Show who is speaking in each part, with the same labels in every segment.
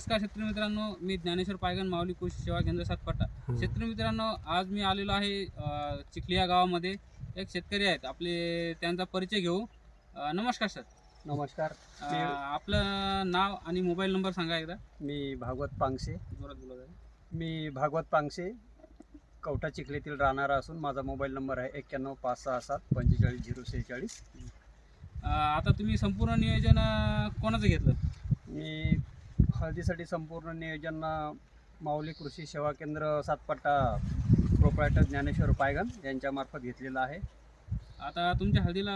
Speaker 1: नमस्कार शेतकरी मित्रांनो मी ज्ञानेश्वर पायगन माऊली कृषी सेवा केंद्र सातपट्टा शेतकरी मित्रांनो आज मी आलेलो आहे चिखली या गावामध्ये. एक शेतकरी आहेत आपले त्यांचा परिचय घेऊ. नमस्कार सर.
Speaker 2: नमस्कार.
Speaker 1: आपलं नाव आणि मोबाईल नंबर सांगा एकदा.
Speaker 2: मी भागवत पांगसे.
Speaker 1: जोरात.
Speaker 2: मी भागवत पांगसे कवठा चिखलीतील राहणारा असून माझा मोबाईल नंबर आहे एक्क्याण्णव पाच सहा सात पंचेचाळीस झिरो सेहेचाळीस.
Speaker 1: आता तुम्ही संपूर्ण नियोजन कोणाचं घेतलं?
Speaker 2: मी हळदीसाठी संपूर्ण नियोजन माऊली कृषी सेवा केंद्र सातपट्टा प्रोप्रायटर ज्ञानेश्वर पायगन यांच्यामार्फत घेतलेलं आहे.
Speaker 1: आता तुमच्या हळदीला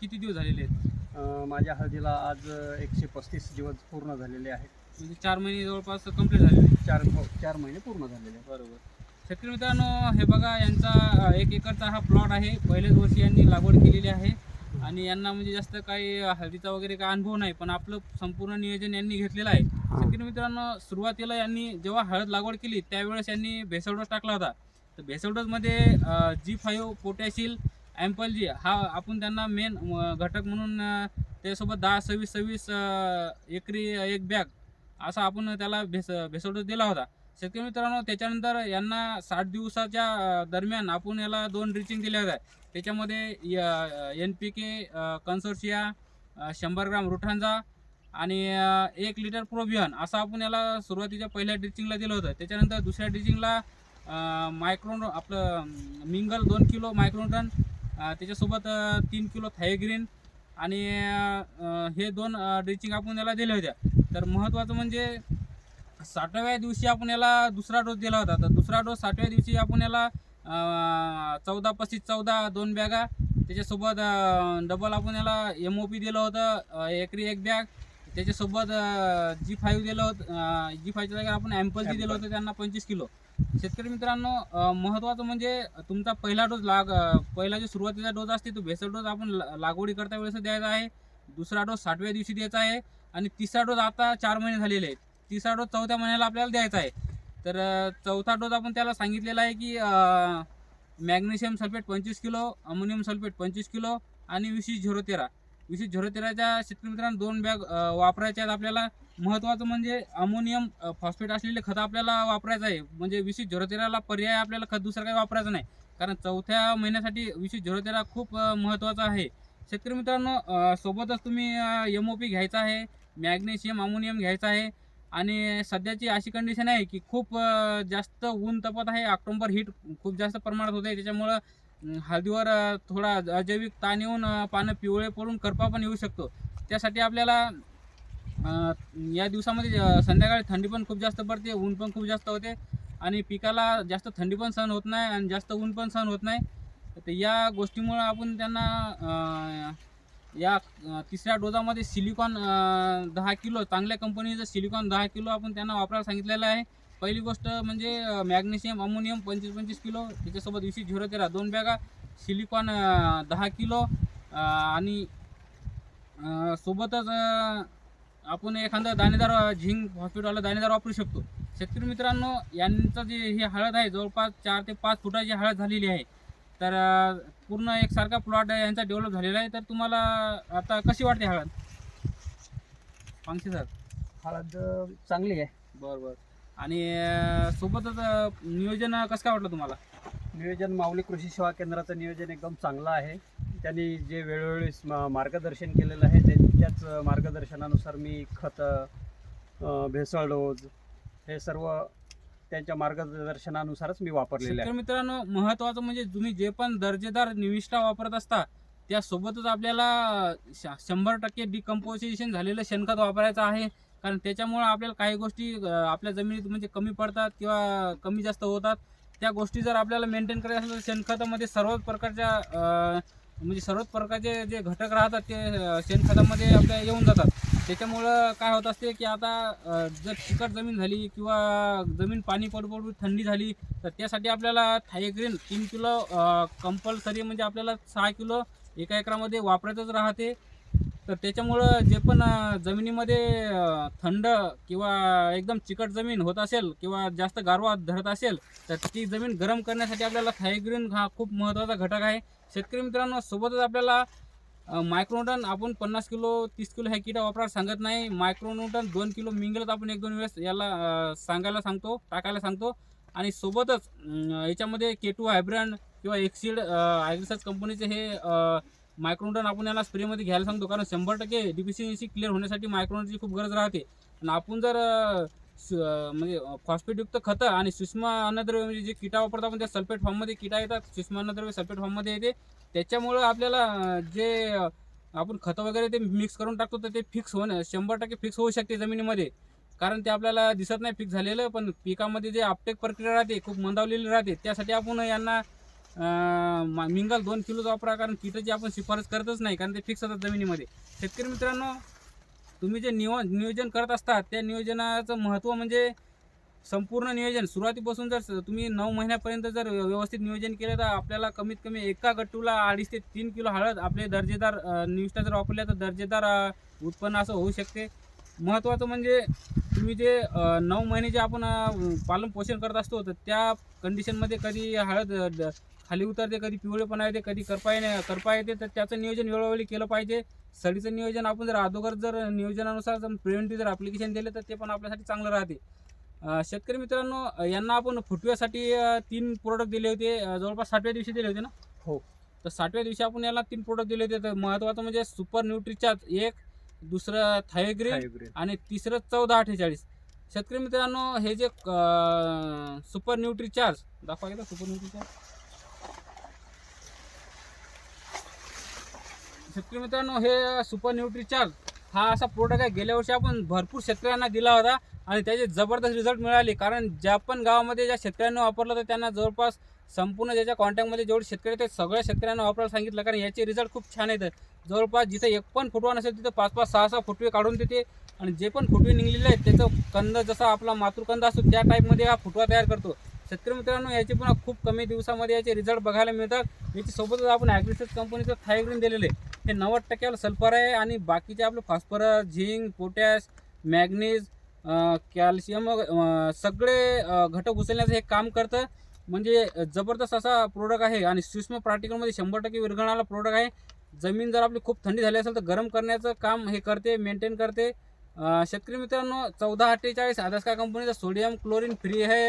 Speaker 1: किती दिवस झालेले आहेत?
Speaker 2: माझ्या हळदीला आज एकशे पस्तीस दिवस पूर्ण झालेले आहेत.
Speaker 1: म्हणजे चार महिने जवळपास कंप्लीट झालेले आहेत.
Speaker 2: चार हो, चार महिने पूर्ण झालेले
Speaker 1: बरोबर. शेतकरी मित्रांनो हे बघा यांचा एक एकरचा हा प्लॉट आहे. पहिल्याच वर्षी यांनी लागवड केलेली आहे. आणि यांना म्हणजे जास्त काही हळदीचा वगैरे काही अनुभव नाही पण आपलं संपूर्ण नियोजन यांनी घेतलेलं आहे. शेतकरी मित्रांनो सुरुवातीला यांनी जेव्हा हळद लागवड केली त्यावेळेस यांनी भेसळ डोस टाकला होता. तर भेसळ डोसमध्ये जी फाईव्ह पोटॅशिल ॲम्पल जी हा आपण त्यांना मेन घटक म्हणून त्यासोबत दहा सव्वीस सव्वीस एकरी एक बॅग असा आपण त्याला भेस भेसळ डोस दिला होता. शेतकरी मित्रांनो त्याच्यानंतर यांना साठ दिवसाच्या दरम्यान आपण याला दोन ड्रिचिंग दिल्या होत्या. त्याच्यामध्ये एन पी के कन्सोर्शिया शंभर ग्राम रुठांजा आणि एक लिटर प्रोबियन असं आपण याला सुरुवातीच्या पहिल्या ड्रिचिंगला दिलं होतं. त्याच्यानंतर दुसऱ्या ड्रिचिंगला मायक्रोन आपलं मिंगल दोन किलो मायक्रोटन त्याच्यासोबत तीन किलो थायग्रीन आणि हे दोन ड्रिचिंग आपण याला दिल्या होत्या. तर महत्त्वाचं म्हणजे साठव्या दिवशी आपण याला दुसरा डोस दिला होता. तर दुसरा डोस साठव्या दिवशी आपण याला चौदा पस्तीस चौदा दोन बॅगा. त्याच्यासोबत डबल आपण याला एम ओ पी दिलं होतं एकरी एक बॅग. त्याच्यासोबत जी फाईव्ह दिलं होतं जी फाईव्हच्या जागेवर आपण ॲम्पल दिलं होतं त्यांना पंचवीस किलो. शेतकरी मित्रांनो महत्त्वाचं म्हणजे तुमचा पहिला डोस लाग पहिला जो सुरुवातीचा डोस असते तो भेसळ डोस आपण लागवडी करता वेळेस द्यायचा आहे. दुसरा डोस साठव्या दिवशी द्यायचा आहे. आणि तिसरा डोस आता चार महिने झालेले आहेत. तिसरा डोस चौथ्या महिन्याला आपल्याला द्यायचा आहे. तर चौथा डोस आपण त्याला सांगितलेला आहे की मॅग्नेशियम सल्फेट पंचवीस किलो अमोनियम सल्फेट पंचवीस किलो आणि विशेष झिरो तेरा. विशेष झिरो तेराच्या शेतकरी मित्रांनो दोन बॅग वापरायच्या आहेत आपल्याला. महत्त्वाचं म्हणजे अमोनियम फॉस्फेट असलेले खतं आपल्याला वापरायचं आहे. म्हणजे विशेष झिरो तेराला पर्याय आपल्याला खत दुसरं काही वापरायचं नाही. कारण चौथ्या महिन्यासाठी विशेष झिरो तेरा खूप महत्त्वाचा आहे. शेतकरी मित्रांनो सोबतच तुम्ही एम ओ पी घ्यायचा आहे मॅग्नेशियम अमोनियम घ्यायचा आहे. आणि सध्याची अशी कंडिशन आहे की खूप जास्त ऊन तपत आहे. ऑक्टोंबर हीट खूप जास्त प्रमाणात होते त्याच्यामुळं हळदीवर थोडा अजैविक ताण येऊन पानं पिवळे पडून करपा पण येऊ शकतो. त्यासाठी आपल्याला या दिवसामध्ये संध्याकाळी थंडी पण खूप जास्त पडते. ऊन पण खूप जास्त होते. आणि पिकाला जास्त थंडी पण सहन होत नाही आणि जास्त ऊन पण सहन होत नाही. तर या गोष्टीमुळं आपण त्यांना या तिसऱ्या डोजामध्ये सिलिकॉन दहा किलो चांगल्या कंपनीचं सिलिकॉन दहा किलो आपण त्यांना वापरायला सांगितलेलं आहे. पहिली गोष्ट म्हणजे मॅग्नेशियम अमोनियम पंचवीस पंचवीस किलो त्याच्यासोबत विशेष झिरो तेरा दोन बॅगा सिलिकॉन दहा किलो आणि सोबतच आपण एखादं दाणेदार झिंक हॉस्पिटलला दाणेदार वापरू शकतो. शेतकरी मित्रांनो यांचं जे ही हळद आहे जवळपास चार ते पाच फुटाची हळद झालेली आहे. तर पूर्ण एकसारखा प्लॉट यांचा डेव्हलप झालेला आहे. तर तुम्हाला आता कशी वाटते हळद? पाचशे सर
Speaker 2: हळद चांगली आहे.
Speaker 1: बरं बरं. आणि सोबतच नियोजन कसं काय वाटलं तुम्हाला?
Speaker 2: नियोजन माऊली कृषी सेवा केंद्राचं नियोजन एकदम चांगलं आहे. त्यांनी जे वेळोवेळी मार्गदर्शन केलेलं आहे ते त्याच मार्गदर्शनानुसार मी खत भेसळ डोज हे सर्व त्यांच्या मार्गदर्शनानुसारच मी वापरलेले आहे
Speaker 1: मित्रांनो महत्वाचं म्हणजे तुम्ही जे पण दर्जेदार निविष्ठा वापरत असता त्यासोबतच आपल्याला श- शंभर टक्के डिकम्पोजिशन झालेलं शेणखत वापरायचं आहे. कारण त्याच्यामुळं आपल्याला काही गोष्टी आपल्या जमिनीत म्हणजे कमी पडतात किंवा कमी जास्त होतात. त्या गोष्टी जर आपल्याला मेंटेन करायचं असेल तर शेणखतामध्ये सर्वच प्रकारच्या म्हणजे सर्वच प्रकारचे जे घटक राहतात ते शेणखतामध्ये आपल्या येऊन जातात. त्याच्यामुळं काय होत असते की आता जर चिकट जमीन झाली किंवा जमीन पाणी पडू पडू थंडी झाली तर त्यासाठी आपल्याला थायग्रीन तीन किलो कंपल्सरी म्हणजे आपल्याला सहा किलो एका एकरामध्ये वापरायचंच राहते. तर त्याच्यामुळं जे पण जमिनीमध्ये थंड किंवा एकदम चिकट जमीन होत असेल किंवा जास्त गारवा धरत असेल तर ती जमीन गरम करण्यासाठी आपल्याला थायग्रीन हा खूप महत्त्वाचा घटक आहे. शेतकरी मित्रांनो सोबतच आपल्याला मायक्रोन्यूटन आपण पन्नास किलो तीस किलो ह्या किटा वापरायला सांगत नाही. मायक्रोन्यूटन दोन किलो मिंगलत आपण एक दोन वेळेस याला सांगायला सांगतो टाकायला सांगतो. आणि सोबतच याच्यामध्ये के टू हायब्रँड किंवा एक्सिड ॲग्रिसर्च कंपनीचे हे मायक्रोन्यूटन आपण याला स्प्रेमध्ये घ्यायला सांगतो. कारण शंभर टक्के डिफिशियन्सी क्लिअर होण्यासाठी मायक्रोनची खूप गरज राहते. आणि आपण जर म्हणजे फॉस्फेटयुक्त खतं आणि सूक्ष्म अन्नद्रव्य म्हणजे जे किटा वापरतो आपण त्या सल्फेट फॉर्ममध्ये किटा येतात. सूक्ष्म अन्नद्रव्य सल्फेट फॉर्ममध्ये येते. त्याच्यामुळं आपल्याला जे आपण खतं वगैरे ते मिक्स करून टाकतो तर ते फिक्स होणं शंभर टक्के फिक्स होऊ शकते जमिनीमध्ये. कारण ते आपल्याला दिसत नाही फिक्स झालेलं पण पिकामध्ये जे आपटेक प्रक्रिया राहते खूप मंदावलेली राहते त्यासाठी आपण यांना मा- मिंगल दोन किलोचा वापरा कारण किटाची आपण शिफारस करतच नाही कारण ते फिक्स होतात जमिनीमध्ये. शेतकरी मित्रांनो तुम्ही जे नियो नियोजन करत असतात त्या नियोजनाचं महत्त्व म्हणजे संपूर्ण नियोजन. सुरुवातीपासून जर तुम्ही नऊ महिन्यापर्यंत जर व्यवस्थित नियोजन केलं तर आपल्याला कमीत कमी एका गट्टूला अडीच ते तीन किलो हळद आपले दर्जेदार निविष्ठा जर वापरल्या तर दर्जेदार उत्पन्न असं होऊ शकते. महत्त्वाचं म्हणजे तुम्ही जे नऊ महिने जे आपण पालन पोषण करत असतो तर त्या कंडिशनमध्ये कधी हळद खाली उतरते कधी पिवळेपणा येते कधी करपा येणे करपा येते तर त्याचं नियोजन वेळोवेळी केलं पाहिजे. सडीचं नियोजन आपण जर अगोदर जर नियोजनानुसार जर प्रिव्हेंटिव्ह जर ॲप्लिकेशन दिले तर ते पण आपल्यासाठी चांगलं राहते. शेतकरी मित्रांनो यांना आपण फुटव्यासाठी तीन प्रोडक्ट दिले होते जवळपास साठव्या दिवशी दिले होते ना?
Speaker 2: हो.
Speaker 1: तर साठव्या दिवशी आपण याला तीन प्रोडक्ट दिले होते. तर महत्त्वाचं म्हणजे सुपर न्यूट्रीचार्ज एक दुसरं थायोग्रीन
Speaker 2: हायब्रिड.
Speaker 1: आणि तिसरं चौदा अठ्ठेचाळीस. शेतकरी मित्रांनो हे जे अ, सुपर न्यूट्री चार्ज दाखवा एकदा सुपर न्यूट्री चार्ज. शेतकरी मित्रांनो हे सुपर न्यूट्री चार्ज हा असा प्रोडक्ट आहे. गेल्या वर्षी आपण भरपूर शेतकऱ्यांना दिला होता आणि त्याचे जबरदस्त रिझल्ट मिळाले. कारण ज्या पण गावामध्ये ज्या शेतकऱ्यांनी वापरलं तर त्यांना जवळपास संपूर्ण ज्याच्या कॉन्टॅक्टमध्ये जेवढे शेतकरी ते सगळ्या शेतकऱ्यांना वापरायला सांगितलं. कारण याचे रिझल्ट खूप छान आहेत. जवळपास जिथे एक पण फुटवा नसेल तिथं पाच पाच सहा सहा फुटवे काढून देते. आणि जे पण फुटवे निघलेले आहेत त्याचं कंद जसा आपला मातृकंद असतो त्या टाईपमध्ये हा फुटवा तयार करतो. शेतकरी मित्रांनो याचे पण खूप कमी दिवसामध्ये याचे रिझल्ट बघायला मिळतात. याच्यासोबतच आपण ॲग्रिसर्च कंपनीचं थायग्रीन दिलेले हे नव्वद टक्क्याला सल्फर आहे आणि बाकीचे आपलं phosphorus zinc potash manganese calcium सगळे घटक उचलण्याचं हे काम करतं. म्हणजे जबरदस्त असा प्रोडक्ट आहे आणि सूक्ष्म पार्टिकलमध्ये शंभर टक्के विरघळणारा प्रोडक्ट आहे. जमीन जर आपली खूप थंडी झाली असेल तर गरम करण्याचं काम हे करते मेंटेन करते. शेतकरी मित्रांनो चौदा अठ्ठेचाळीस आदर्शका कंपनीचा सोडियम क्लोरीन फ्री हे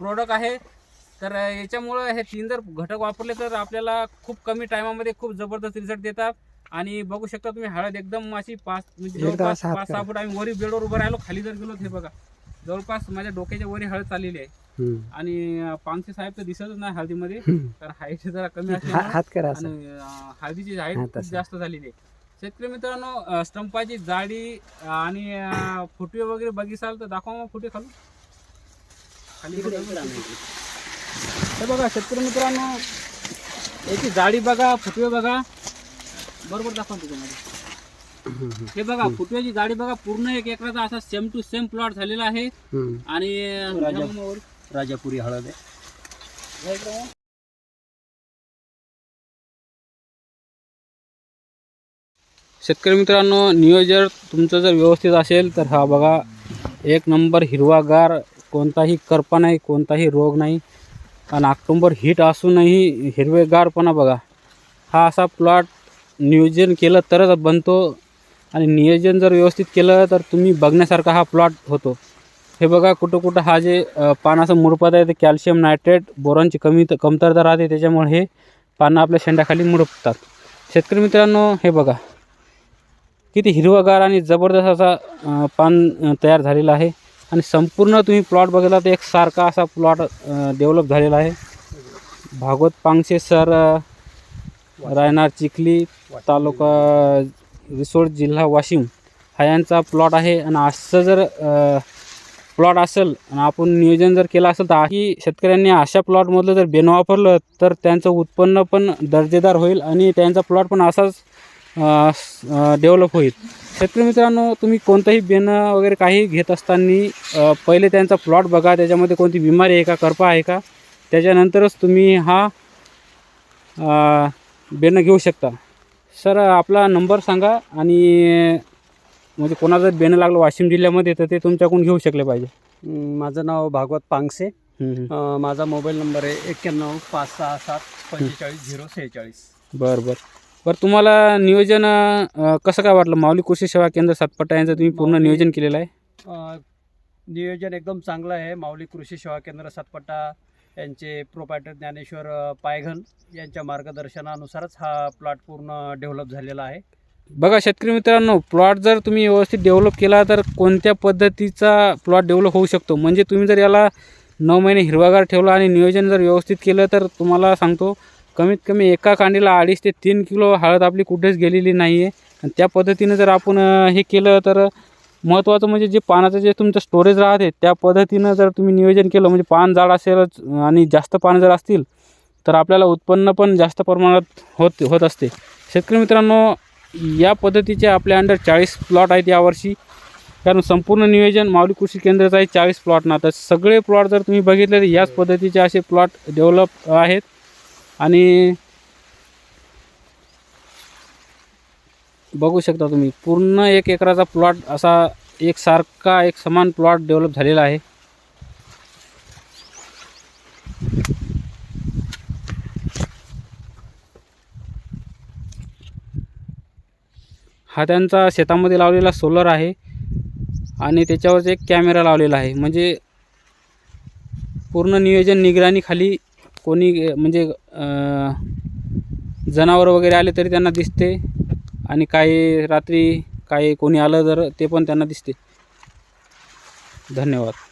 Speaker 1: प्रोडक्ट आहे. तर याच्यामुळं हे तीन जर घटक वापरले तर आपल्याला खूप कमी टायमामध्ये खूप जबरदस्त रिझल्ट देतात. आणि बघू शकता तुम्ही हळद एकदम अशी पाच म्हणजे जवळपास पाच सहा फूट आम्ही वरी बेडवर उभं राहिलो खाली जर गेलो हे बघा. जवळपास माझ्या डोक्याच्या वरी हळद चाललेली आहे. आणि पांगशे साहेब तर दिसतच नाही हळदीमध्ये. तर हाईट जरा कमी आणि हळदीची हाईट
Speaker 3: हा,
Speaker 1: खूप. जास्त झालेली आहे. शेतकरी मित्रांनो स्टंपाची जाडी आणि फुटवे वगैरे बघिसाल तर दाखवा मग फुटे खालून. खाली बघा. हे बघा शेतकरी मित्रांनो याची जाडी बघा फुटवे बघा. बरोबर दाखवा त्याच्यामध्ये हे बघा फुटव्याची जाडी बघा पूर्ण एक एकराचा असा सेम टू सेम प्लॉट झालेला आहे. आणि
Speaker 2: राजापुरी हळद आहे.
Speaker 1: शेतकरी मित्रांनो नियोजन तुमचं जर व्यवस्थित असेल तर हा बघा एक नंबर हिरवागार कोणताही करपा नाही कोणताही रोग नाही आणि ऑक्टोंबर हिट असूनही हिरवेगारपणा बघा. हा असा प्लॉट नियोजन केलं तरच बनतो आणि नियोजन जर व्यवस्थित केलं तर तुम्ही बघण्यासारखा हा प्लॉट होतो. हे बघा कुठं कुठं हा जे पानाचं मुरपत आहे ते कॅल्शियम नायट्रेट बोरॉनची कमी कमतरता राहते त्याच्यामुळे हे पानं आपल्या शेंड्याखाली मुरपतात. शेतकरी मित्रांनो हे बघा. किती हिरवगार आणि जबरदस्त असा पान तयार झालेला आहे. आणि संपूर्ण तुम्ही प्लॉट बघितला तर एक सारखा असा प्लॉट डेव्हलप झालेला आहे. भागवत पांगशे सर रायनार चिखली तालुका रिसोड जिल्हा वाशिम हा यांचा प्लॉट आहे. आणि असं जर प्लॉट असेल आणि आपण नियोजन जर केलं असेल तर ही शेतकऱ्यांनी अशा प्लॉटमधलं जर बेन वापरलं तर त्यांचं उत्पन्न पण दर्जेदार होईल आणि त्यांचा प्लॉट पण असाच डेव्हलप होईल. शेतकरी मित्रांनो तुम्ही कोणतंही बेनं वगैरे काही घेत असताना पहिले त्यांचा प्लॉट बघा त्याच्यामध्ये कोणती बिमारी आहे का करपा आहे का त्याच्यानंतरच तुम्ही हा बेनं घेऊ शकता. सर आपला नंबर सांगा आणि म्हणजे कोणाला जर बेनं लागलं वाशिम जिल्ह्यामध्ये तर ते तुमच्याकडून घेऊ शकले पाहिजे.
Speaker 2: माझं नाव भागवत पांगसे. अं, माझा मोबाईल नंबर आहे एक्क्याण्णव पाच सहा सात पंचेचाळीस झिरो सेहेचाळीस.
Speaker 1: बरं बरं. बरं तुम्हाला नियोजन अं, कसं काय वाटलं? माऊली कृषी सेवा केंद्र सातपट्टा यांचं तुम्ही पूर्ण
Speaker 2: माऊली-
Speaker 1: नियोजन केलेलं आहे?
Speaker 2: अ, नियोजन एकदम चांगलं आहे. माऊली कृषी सेवा केंद्र सातपट्टा यांचे प्रोपायटर ज्ञानेश्वर अ, पायघन यांच्या मार्गदर्शनानुसारच हा प्लॉट पूर्ण डेव्हलप झालेला आहे.
Speaker 1: बघा शेतकरी मित्रांनो प्लॉट जर तुम्ही व्यवस्थित डेव्हलप केला तर कोणत्या पद्धतीचा प्लॉट डेव्हलप होऊ शकतो? म्हणजे तुम्ही जर याला नऊ महिने हिरवागार ठेवला आणि नियोजन जर व्यवस्थित केलं तर तुम्हाला सांगतो कमीत कमी एका कांडीला अडीच ते तीन किलो हळद आपली कुठेच गेलेली नाही आहे आणि त्या पद्धतीनं जर आपण हे केलं तर महत्त्वाचं म्हणजे जे पानाचं जे तुमचं स्टोरेज राहते त्या पद्धतीनं जर तुम्ही नियोजन केलं म्हणजे पान जाड असेलच आणि जास्त पानं जर असतील तर आपल्याला उत्पन्न पण जास्त प्रमाणात होत होत असते. शेतकरी मित्रांनो या पद्धतीचे आपल्या अंडर चाळीस प्लॉट आहेत यावर्षी. कारण संपूर्ण नियोजन माऊली कृषी केंद्राचं आहे चाळीस प्लॉट ना. तर सगळे प्लॉट जर तुम्ही बघितले तर याच पद्धतीचे असे प्लॉट डेव्हलप आहेत. आणि बघू शकता तुम्ही पूर्ण एक एकराचा प्लॉट असा एकसारखा एक समान प्लॉट डेव्हलप झालेला आहे. हा त्यांचा शेतामध्ये लावलेला सोलर आहे आणि त्याच्यावरच एक कॅमेरा लावलेला आहे. म्हणजे पूर्ण नियोजन निगराणीखाली कोणी म्हणजे जनावर जनावरं वगैरे आले तरी त्यांना दिसते आणि काही रात्री काही कोणी आलं तर ते पण त्यांना दिसते. धन्यवाद.